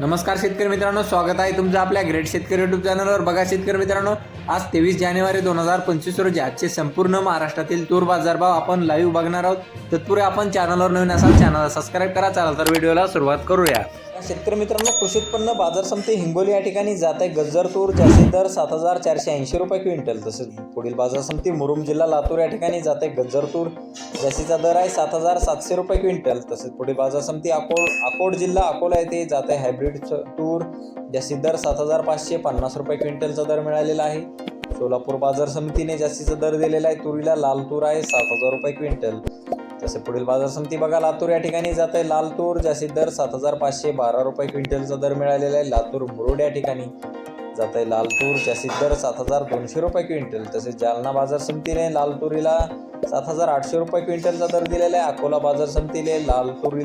नमस्कार शेतकरी मित्रांनो स्वागत आहे तुमचं आपल्या ग्रेट शेतकरी युट्यूब चॅनलवर. बघा शेतकरी मित्रांनो आज तेवीस जानेवारी दोन हजार पंचवीस रोजी आजचे संपूर्ण महाराष्ट्रातील तूर बाजारभाव आपण लाईव्ह बघणार आहोत. तत्पूर्वी आपण चॅनलवर नवीन असाल चॅनलला सबस्क्राईब करा. चला तर व्हिडिओला सुरुवात करूया. शेतकरी मित्रांनो कृषी उत्पन्न बाजार समिती हिंगोली या ठिकाणी जात आहे. गज्जर तूर जास्तीत दर सात हजार चारशे ऐंशी रुपये क्विंटल. तसेच पुढील बाजार समिती मुरुम जिल्हा लातूर या ठिकाणी जात आहे. गजर तूर जास्तीचा दर आहे सात हजार सातशे रुपये क्विंटल. तसेच पुढील बाजार समिती अकोल अकोट जिल्हा अकोला येथे जात आहे. हायब्रिड तूर जास्तीत दर सात हजार पाचशे पन्नास रुपये क्विंटलचा दर मिळालेला आहे. सोलापूर बाजार समितीने जास्तीचा दर दिलेला आहे. तुरीला लाल तूर आहे सात हजार रुपये क्विंटल. तसे पुढील बाजार समिती बघा लातूर या ठिकाणी जात आहे लाल तूर जास्तीत दर सात हजार पाचशे बारा रुपये क्विंटलचा दर मिळालेला आहे. लातूर मुरुड या ठिकाणी जात आहे लाल तूर जास्तीत दर सात हजार दोनशे रुपये क्विंटल. तसेच जालना बाजार समितीने लाल तुरीला सात हजार आठशे रुपये क्विंटलचा दर दिलेला आहे. अकोला बाजार समितीने लाल तुरीला